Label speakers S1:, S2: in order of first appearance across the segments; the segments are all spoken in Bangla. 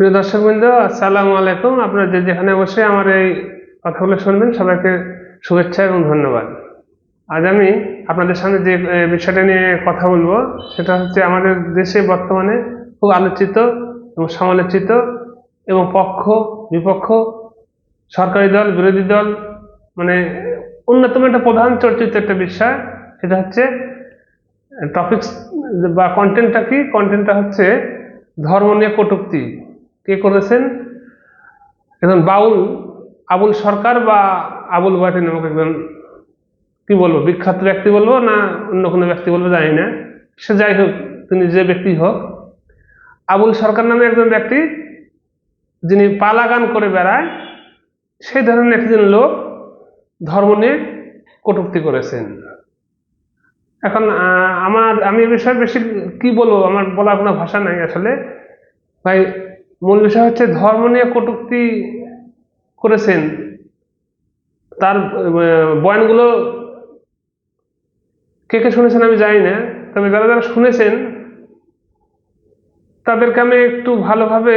S1: প্রিয় দর্শকবৃন্দ আসসালামু আলাইকুম। আপনারা যে যেখানে বসে আমার এই কথাগুলো শুনবেন, সবাইকে শুভেচ্ছা এবং ধন্যবাদ। আজ আমি আপনাদের সামনে যে বিষয়টা নিয়ে কথা বলব, সেটা হচ্ছে আমাদের দেশে বর্তমানে খুব আলোচিত এবং সমালোচিত এবং পক্ষ, বিপক্ষ, সরকারি দল, বিরোধী দল মানে অন্যতম একটা প্রধান চর্চিত একটা বিষয়, সেটা হচ্ছে টপিকস বা কন্টেন্টটা কি? কন্টেন্টটা হচ্ছে ধর্ম নিয়ে কটূক্তি। কে করেছেন? একজন বাউল, আবুল সরকার বা আবুল বাটি নামক একজন, কি বলব, বিখ্যাত ব্যক্তি বলব না অন্য কোনো ব্যক্তি বলব জানি না। সে যাই হোক, তিনি যে ব্যক্তি হোক, আবুল সরকার নামে একজন ব্যক্তি, যিনি পালা গান করে বেড়ায়, সেই ধরনের একজন লোক ধর্ম নিয়ে কটুক্তি করেছেন। এখন আমার, আমি এ বিষয়ে বেশি কি বলব, আমার বলার কোনো ভাষা নাই আসলে। ভাই মূল বিষয় হচ্ছে ধর্ম নিয়ে কটূক্তি করেছেন। তার বয়ানগুলো কে কে শুনেছেন আমি জানি না, তবে যারা যারা শুনেছেন, তাদেরকে আমি একটু ভালোভাবে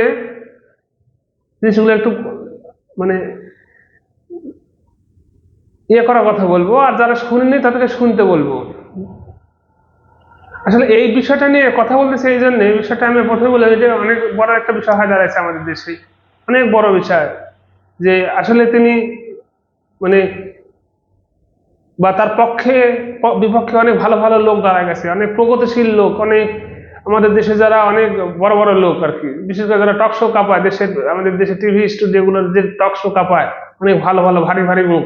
S1: জিনিসগুলো একটু মানে ইয়ে করার কথা বলব। আর যারা শুনেনি তাদেরকে শুনতে বলব। আসলে এই বিষয়টা নিয়ে কথা বলতেছি এই জন্য, এই বিষয়টা আমি প্রথমে বলে যে অনেক বড় একটা বিষয় হয়ে দাঁড়াইছে আমাদের দেশে। অনেক বড় বিষয়। যে আসলে তিনি মানে বা তার পক্ষে, বিপক্ষে অনেক ভালো ভালো লোক দাঁড়ায় গেছে। অনেক প্রগতিশীল লোক, অনেক আমাদের দেশে যারা অনেক বড় বড় লোক আর কি। বিশেষ করে যারা টক শো কাঁপায়, দেশের, আমাদের দেশে টিভি স্টুডিওগুলোর যে টক শো কাঁপায়, অনেক ভালো ভালো, ভারী ভারী মুখ।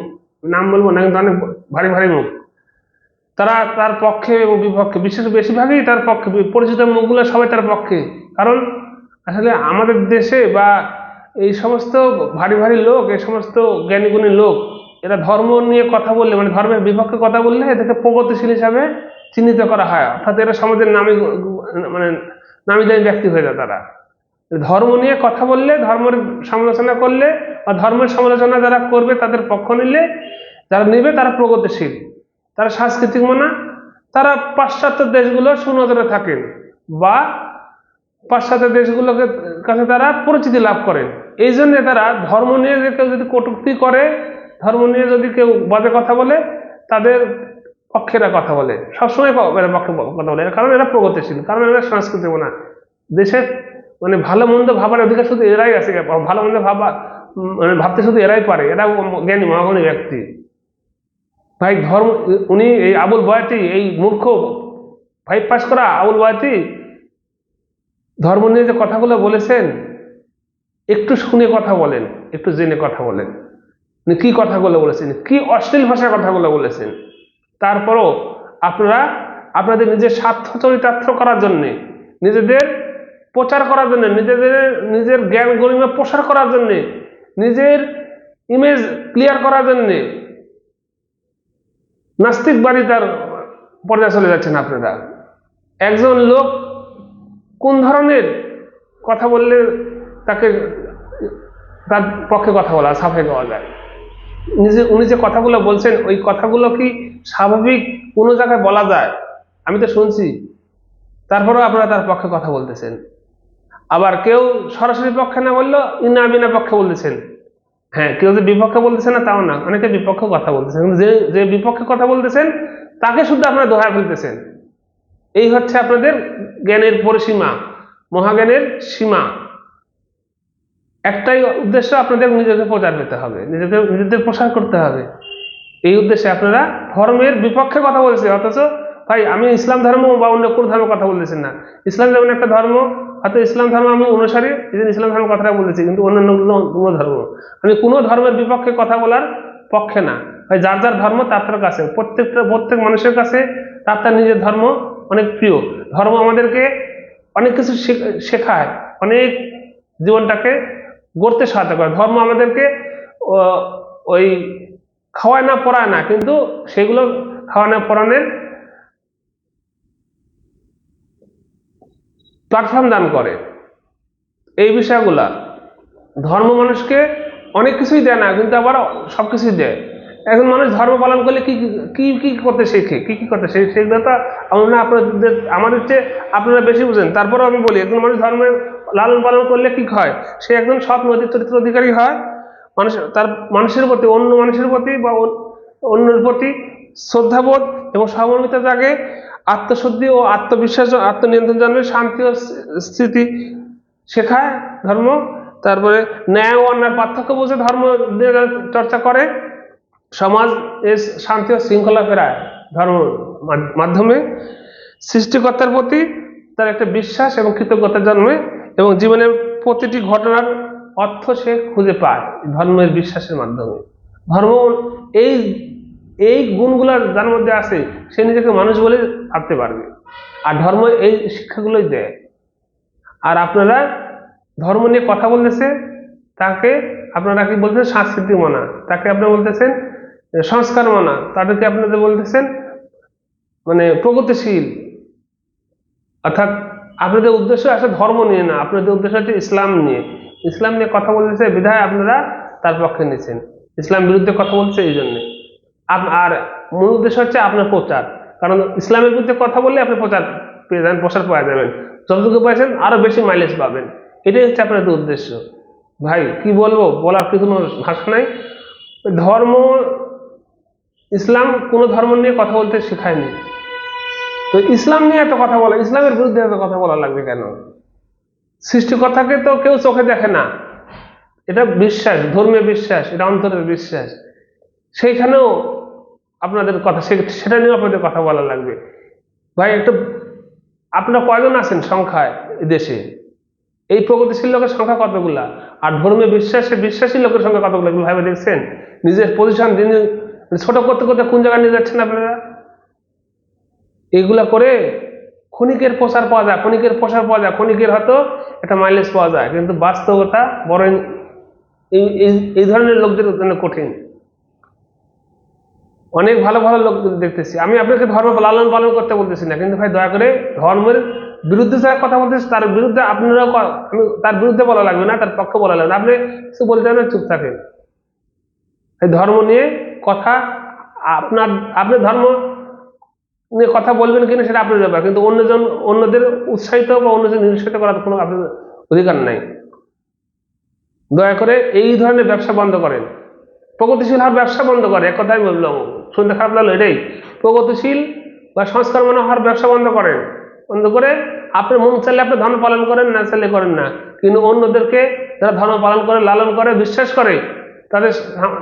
S1: নাম বলব না, কিন্তু অনেক ভারী ভারী মুখ। তারা তার পক্ষে এবং বিপক্ষে, বিশেষ বেশিরভাগই তার পক্ষে, পরিচিত মুখগুলো সবাই তার পক্ষে। কারণ আসলে আমাদের দেশে বা এই সমস্ত ভারী ভারী লোক, এই সমস্ত জ্ঞানীগুণী লোক, এরা ধর্ম নিয়ে কথা বললে মানে ধর্মের বিপক্ষে কথা বললে এদেরকে প্রগতিশীল হিসাবে চিহ্নিত করা হয়। অর্থাৎ এরা সমাজের নামী মানে নামি দামি ব্যক্তি হয়ে যায় তারা। ধর্ম নিয়ে কথা বললে, ধর্মের সমালোচনা করলে বা ধর্মের সমালোচনা যারা করবে, তাদের পক্ষ নিলে, যারা নেবে, তারা প্রগতিশীল। তারা সাংস্কৃতিক মানা, তারা পাশ্চাত্য দেশগুলো সুনজরে থাকেন বা পাশ্চাত্য দেশগুলোকে কাছে তারা পরিচিতি লাভ করেন। এই জন্যে তারা ধর্ম নিয়ে যে কেউ যদি কটূক্তি করে, ধর্ম নিয়ে যদি কেউ বাজে কথা বলে, তাদের পক্ষেরা কথা বলে। সবসময় এরা পক্ষে কথা বলে। কারণ এরা প্রগতিশীল, কারণ এরা সাংস্কৃতিক না দেশের মানে ভালো মন্দ ভাবার অধিকার শুধু এরাই আছে। ভালো মন্দ ভাবা মানে ভাবতে শুধু এরাই পারে। এরা জ্ঞানী মহাগণী ব্যক্তি। ভাই ধর্ম, উনি এই আবুল বয়াতি, এই মূর্খ ফাইভ পাস করা আবুল বয়াতি, ধর্ম নিয়ে যে কথাগুলো বলেছেন, একটু শুনে কথা বলেন, একটু জেনে কথা বলেন। উনি কি কথাগুলো বলেছেন? কি অশ্লীল ভাষায় কথাগুলো বলেছেন? তারপরও আপনারা, আপনাদের নিজের স্বার্থ চরিতার্থ করার জন্যে, নিজেদের প্রচার করার জন্য, নিজেদের, নিজের জ্ঞান গরিমা প্রসার করার জন্যে, নিজের ইমেজ ক্লিয়ার করার জন্যে নাস্তিক বাড়ি তার পর্যায়ে চলে যাচ্ছেন আপনারা। একজন লোক কোন ধরনের কথা বললে তাকে তার পক্ষে কথা বলা, সাফাই পাওয়া যায়? নিজে, উনি যে কথাগুলো বলছেন, ওই কথাগুলো কি স্বাভাবিক কোনো জায়গায় বলা যায়? আমি তো শুনছি। তারপরেও আপনারা তার পক্ষে কথা বলতেছেন। আবার কেউ সরাসরি পক্ষে না বললেও ইনা বিনা পক্ষে বলতেছেন। হ্যাঁ কেউ যে বিপক্ষে বলতেছে না, তাও না। অনেকে বিপক্ষে কথা বলতেছেন কিন্তু যে যে বিপক্ষে কথা বলতেছেন, তাকে শুধু আপনারা দোহায় ফেলতেছেন। এই হচ্ছে আপনাদের জ্ঞানের পরিসীমা, মহাজ্ঞানের সীমা। একটাই উদ্দেশ্য আপনাদের নিজেকে প্রচার পেতে হবে, নিজেদের নিজেদের প্রসার করতে হবে। এই উদ্দেশ্যে আপনারা ধর্মের বিপক্ষে কথা বলছে অথচ ভাই, আমি ইসলাম ধর্ম বা অন্য কোনো ধর্মের কথা বলতেছেন না। ইসলাম যেমন একটা ধর্ম, হয়তো ইসলাম ধর্ম আমি অনুসারী, এই জন্য ইসলাম ধর্ম কথাটা বলেছি কিন্তু অন্যান্য কোনো ধর্ম। আমি কোনো ধর্মের বিপক্ষে কথা বলার পক্ষে না। ভাই, যার যার ধর্ম, তার তার কাছে। প্রত্যেকটা, প্রত্যেক মানুষের কাছে তার তার নিজের ধর্ম অনেক প্রিয়। ধর্ম আমাদেরকে অনেক কিছু শেখায়, অনেক জীবনটাকে গড়তে সাহায্য করে। ধর্ম আমাদেরকে ওই খাওয়ায় না, পড়ায় না, কিন্তু সেগুলো খাওয়া না, পড়ানোর প্ল্যাটফর্ম দান করে। এই বিষয়গুলা ধর্ম মানুষকে অনেক কিছুই দেয় না, কিন্তু আবার সব কিছুই দেয়। এখন মানুষ ধর্ম পালন করলে কি কি কি করতে শেখে? কি কি করতে শেখে? সেগুলো তো আমরা আপনাদের, আমাদের চেয়ে আপনারা বেশি বুঝেন। তারপরেও আমি বলি, একজন মানুষ ধর্মের লালন পালন করলে কি হয়? সে একজন সৎ নৈতিক চরিত্র অধিকারী হয়। মানুষ, তার মানুষের প্রতি, অন্য মানুষের প্রতি বা অন- অন্যের প্রতি শ্রদ্ধাবোধ এবং সহমর্মিতা জাগে। আত্মশুদ্ধি ও আত্মবিশ্বাস, আত্মনিয়ন্ত্রণ জন্মে শান্তি ও স্থিতি শেখায় ধর্ম। তারপরে ন্যায় ও অন্যায় পার্থক্য বুঝে ধর্ম চর্চা করে। সমাজ এর শান্তি ও শৃঙ্খলা ফেরায় ধর্ম মাধ্যমে। সৃষ্টিকর্তার প্রতি তার একটা বিশ্বাস এবং কৃতজ্ঞতা জন্মে এবং জীবনের প্রতিটি ঘটনার অর্থ সে খুঁজে পায় ধর্মের বিশ্বাসের মাধ্যমে। ধর্ম এই এই গুণগুলো যার মধ্যে আছে, সে নিজেকে মানুষ বলে ভাবতে পারবে। আর ধর্ম এই শিক্ষাগুলোই দেয়। আর আপনারা ধর্ম নিয়ে কথা বলতেছে, তাকে আপনারা কি বলতেছেন? সাংস্কৃতিক মানা। তাকে আপনারা বলতেছেন সংস্কার মানা। তাদেরকে আপনাদের বলতেছেন মানে প্রগতিশীল। অর্থাৎ আপনাদের উদ্দেশ্য আসলে ধর্ম নিয়ে না, আপনাদের উদ্দেশ্য হচ্ছে ইসলাম নিয়ে। ইসলাম নিয়ে কথা বলতেছে, বিধায় আপনারা তার পক্ষে নিয়েছেন ইসলাম বিরুদ্ধে কথা বলছে এই জন্যে। আর মূল উদ্দেশ্য হচ্ছে আপনার প্রচার। কারণ ইসলামের বিরুদ্ধে কথা বললে আপনি প্রচার পেয়ে যাবেন, প্রসার পাওয়া যাবেন যতটুকু পাইছেন, আরও বেশি মাইলেজ পাবেন। এটাই হচ্ছে আপনাদের উদ্দেশ্য। ভাই, কি বলব? বলার কি কোনো ভাষা নাই। ধর্ম, ইসলাম কোনো ধর্ম নিয়ে কথা বলতে শেখায়নি। তো ইসলাম নিয়ে এত কথা বলা, ইসলামের বিরুদ্ধে এত কথা বলা লাগবে কেন? সৃষ্টিকর্তাকে তো কেউ চোখে দেখে না। এটা বিশ্বাস, ধর্মীয় বিশ্বাস, এটা অন্তরের বিশ্বাস। সেইখানেও আপনাদের কথা সেটা নিয়েও আপনাদের কথা বলা লাগবে। ভাই, একটু আপনারা কয়জন আছেন সংখ্যায় দেশে? এই প্রগতিশীল লোকের সংখ্যা কতগুলা? আর ধর্মীয় বিশ্বাসে, বিশ্বাসী লোকের সংখ্যা কতগুলো? এগুলো ভাবে দেখছেন? নিজের পজিশন ছোট করতে করতে কোন জায়গায় নিয়ে যাচ্ছেন আপনারা? এগুলা করে ক্ষণিকের প্রসার পাওয়া যায়, ক্ষণিকের প্রসার পাওয়া যায়, ক্ষণিকের হয়তো একটা মাইলেজ পাওয়া যায়। কিন্তু বাস্তবতা বড় এই এই- এই ধরনের লোকদের জন্য কঠিন। অনেক ভালো ভালো লোক দেখতেছি। আমি আপনাকে ধর্ম লালন পালন করতে বলতেছি না, কিন্তু ভাই দয়া করে ধর্মের বিরুদ্ধে যারা কথা বলতেছে, তার বিরুদ্ধে আপনারাও আমি তার বিরুদ্ধে বলা লাগবে না, তার পক্ষে বলা লাগবে না। আপনি কিছু বলতে না, চুপ থাকেন। এই ধর্ম নিয়ে কথা, আপনার, আপনি ধর্ম নিয়ে কথা বলবেন কিনা সেটা আপনার ব্যাপার, কিন্তু অন্যজন, অন্যদের উৎসাহিত বা অন্যজন নিরুৎসাহিত করার কোনো আপনার অধিকার নাই। দয়া করে এই ধরনের ব্যবসা বন্ধ করেন। প্রগতিশীল হওয়ার ব্যবসা বন্ধ করে, এক কথাই বললাম। শুনতে খারাপ লাগল এটাই। প্রগতিশীল বা সংস্কার মনে হওয়ার ব্যবসা বন্ধ করেন। বন্ধ করে আপনার মন চাইলে আপনি ধর্ম পালন করেন, না চাইলে করেন না। কিন্তু অন্যদেরকে যারা ধর্ম পালন করে, লালন করে, বিশ্বাস করে, তাদের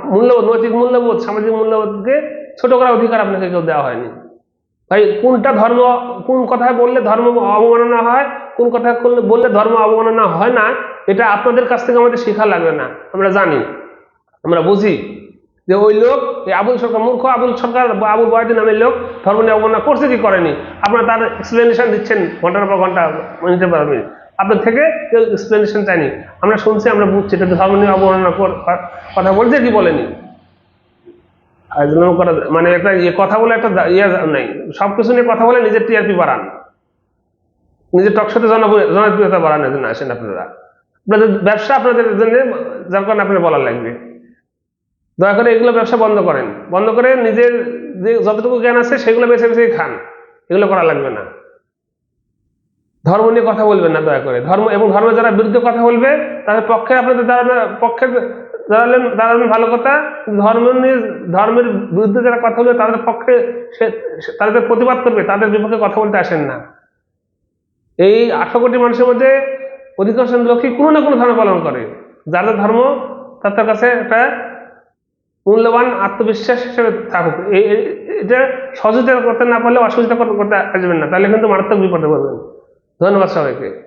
S1: মূল্যবোধ, নৈতিক মূল্যবোধ, সামাজিক মূল্যবোধকে ছোট করার অধিকার আপনাকে কেউ দেওয়া হয়নি। ভাই, কোনটা ধর্ম, কোন কথায় বললে ধর্ম অবমাননা হয়, কোন কথা করলে বললে ধর্ম অবমাননা হয় না, এটা আপনাদের কাছ থেকে আমাদের শেখা লাগবে না। আমরা জানি। আমরা বুঝি যে ওই লোক, এই আবুল সরকার মূর্খ, আবুল সরকার আবুল বয়াদি নামের লোক ধর্ম নিয়ে অবমাননা করছে কি করেনি? আপনারা তার এক্সপ্লেনেশন দিচ্ছেন ঘণ্টার পর ঘণ্টা, মিনিটের পর মিনিট। আপনার থেকে কেউ এক্সপ্লেনেশন চাইনি আমরা শুনছি, আমরা বুঝছি, এটা ধর্ম নিয়ে অবমাননা কথা বলছে কি বলেনি? করা মানে একটা ইয়ে কথা বলে একটা ইয়ে নাই। সব কিছু নিয়ে কথা বলে নিজের টিআরপি বাড়ান। নিজের টকশোতে জন, জনপ্রিয়তা বাড়ানোর জন্য আসেন আপনারা। আপনাদের ব্যবসা আপনাদের জন্য, যার কারণে আপনার বলা লাগবে। দয়া করে এগুলো ব্যবসা বন্ধ করেন। বন্ধ করে নিজের যে যতটুকু জ্ঞান আছে সেগুলো বেছে বেছে খান। এগুলো করা লাগবে না। ধর্ম নিয়ে কথা বলবেন না দয়া করে। ধর্ম এবং ধর্মের যারা বিরুদ্ধে কথা বলবে, তাদের পক্ষে আপনাদের দাঁড়ানো, পক্ষে দাঁড়ালেন দাঁড়ালেন ভালো কথা। ধর্ম নিয়ে, ধর্মের বিরুদ্ধে যারা কথা বলবে, তাদের পক্ষে সে তাদের প্রতিবাদ করবে, তাদের বিপক্ষে কথা বলতে আসেন না। এই আঠারো কোটি মানুষের মধ্যে অধিকাংশ লোকই কোনো না কোনো ধর্ম পালন করে। যাদের ধর্ম তাদের কাছে একটা মূল্যবান আত্মবিশ্বাস হিসেবে থাকুক। এটা সহযোগিতা করতে না পারলে অসহযোগিতা করতে আসবেন না। তাহলে কিন্তু মারাত্মক বিপদে পড়বেন। ধন্যবাদ সবাইকে।